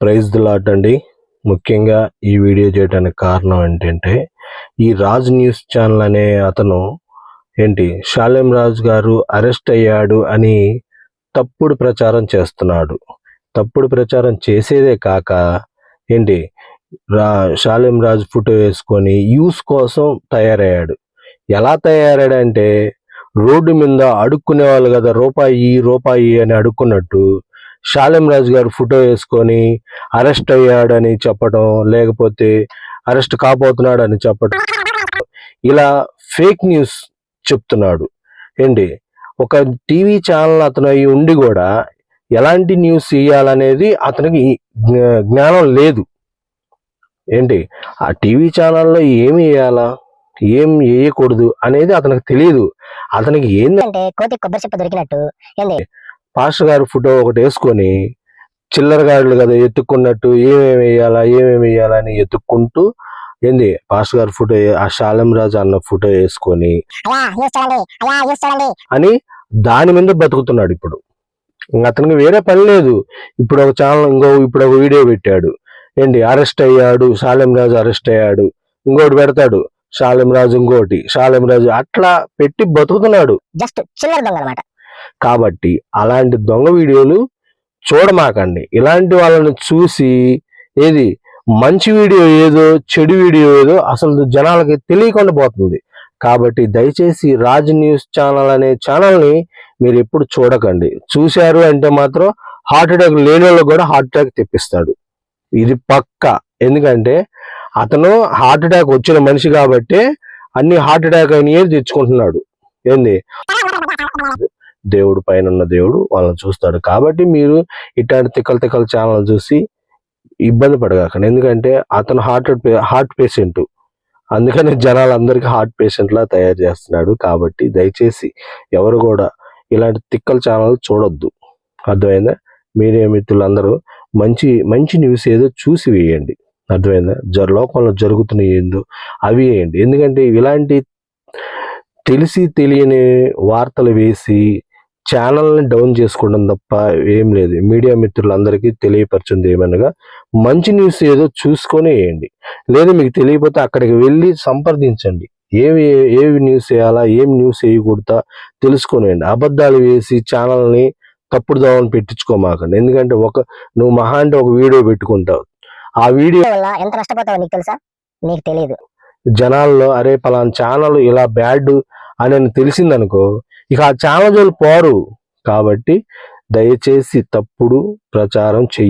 Praise the lot అండి. ముఖ్యంగా ఈ వీడియో చేయడానికి కారణం ఏంటంటే ఈ రాజ్ న్యూస్ ఛానల్ అనే అతను ఏంటి షాలెం రాజ్ గారు అరెస్ట్ అయ్యాడు అని తప్పుడు ప్రచారం చేస్తున్నాడు. తప్పుడు ప్రచారం చేసేదే కాక ఏంటి రా షాలెం రాజ్ ఫోటో వేసుకొని యూస్ కోసం తయారయ్యాడు. ఎలా తయారయ్యాడంటే రోడ్డు మీద అడుక్కునే వాళ్ళు కదా రూపాయి రూపాయి అని అడుక్కున్నట్టు షాలెం రాజు గారు ఫోటో వేసుకొని అరెస్ట్ అయ్యాడని చెప్పడం లేకపోతే అరెస్ట్ కాబోతున్నాడని అని చెప్పడం ఇలా ఫేక్ న్యూస్ చెప్తున్నాడు. ఏంటి? ఒక టీవీ ఛానల్ అతను అయి ఉండి కూడా ఎలాంటి న్యూస్ ఇవ్వాలనేది అతనికి జ్ఞానం లేదు. ఏంటి? ఆ టీవీ ఛానల్లో ఏమి వేయాలా ఏం వేయకూడదు అనేది అతనికి తెలియదు అతనికి ఏంటంటే కోతి కొబ్బరి చెప్ప దొరికినట్టు. ఏంది? పాస్టర్ గారి ఫోటో ఒకటి వేసుకొని చిల్లర గారులు కదా ఎత్తుక్కున్నట్టు ఏమేమి వేయాలా ఏమేమి వేయాలా అని ఎత్తుక్కుంటూ ఏంది? పాస్టర్ గారి ఫోటో ఆ శాలం రాజు అన్న ఫోటో వేసుకొని అని దాని మీద బతుకుతున్నాడు ఇప్పుడు. ఇంక అతనికి వేరే పని లేదు. ఇప్పుడు ఒక ఛానల్ ఇంకో ఇప్పుడు ఒక వీడియో పెట్టాడు. ఏంటి అరెస్ట్ అయ్యాడు శాలెం రాజు అరెస్ట్ అయ్యాడు ఇంకోటి పెడతాడు శాలెం రాజు ఇంకోటి శాలెం రాజు అట్లా పెట్టి బతుకుతున్నాడు. జస్ట్ చిల్లర దొంగ అనమాట కాబట్టి అలాంటి దొంగ వీడియోలు చూడమాకండి. ఇలాంటి వాళ్ళని చూసి ఏది మంచి వీడియో ఏదో చెడు వీడియో ఏదో అసలు జనాలకి తెలియకుండా పోతుంది. కాబట్టి దయచేసి రాజ్ న్యూస్ ఛానల్ అనే ఛానల్ని మీరు ఎప్పుడు చూడకండి. చూశారు అంటే మాత్రం హార్ట్ అటాక్ లేని వాళ్ళకి కూడా హార్ట్ అటాక్ తెప్పిస్తాడు. ఇది పక్క. ఎందుకంటే అతను హార్ట్ అటాక్ వచ్చిన మనిషి కాబట్టి అన్ని హార్ట్ అటాక్ అయినయే తెచ్చుకుంటున్నాడు. ఏంది? దేవుడు పైన ఉన్న దేవుడు వాళ్ళని చూస్తాడు. కాబట్టి మీరు ఇట్లాంటి తిక్కల తిక్కల ఛానల్ చూసి ఇబ్బంది పడగాకండి. ఎందుకంటే అతను హార్ట్ హార్ట్ పేషెంట్ అందుకని జనాలందరికీ హార్ట్ పేషెంట్ లా తయారు చేస్తున్నాడు. కాబట్టి దయచేసి ఎవరు కూడా ఇలాంటి తిక్కల ఛానల్ చూడొద్దు. అర్థమైందా? మీరే మిత్రులందరూ మంచి మంచి న్యూస్ ఏదో చూసి వేయండి. అర్థమైందా? జ లోకంలో జరుగుతున్న ఏందో అవి వేయండి. ఎందుకంటే ఇలాంటి తెలిసి తెలియని వార్తలు వేసి ఛానల్ని డౌన్ చేసుకోవడం తప్ప ఏం లేదు. మీడియా మిత్రులందరికీ తెలియపరచుంది ఏమనగా మంచి న్యూస్ ఏదో చూసుకొని వేయండి. లేదా మీకు తెలియకపోతే అక్కడికి వెళ్ళి సంప్రదించండి. ఏవి ఏవి న్యూస్ వేయాలా ఏం న్యూస్ వేయకూడదా తెలుసుకొని వేయండి. అబద్ధాలు వేసి ఛానల్ని తప్పుడు దోవని పెట్టించుకోమాకండి. ఎందుకంటే ఒక నువ్వు మహా అంటే ఒక వీడియో పెట్టుకుంటావు. ఆ వీడియో వల్ల ఎంత నష్టపోతావో నీకు తెలుసా? నీకు తెలియదు జనాల్లో అరే పలానా ఛానల్ ఇలా బ్యాడ్ అని తెలిసిందనుకో ఇక ఆ ఛానల్ పోరు కాబట్టి దయచేసి తప్పుడు ప్రచారం చెయ్యి.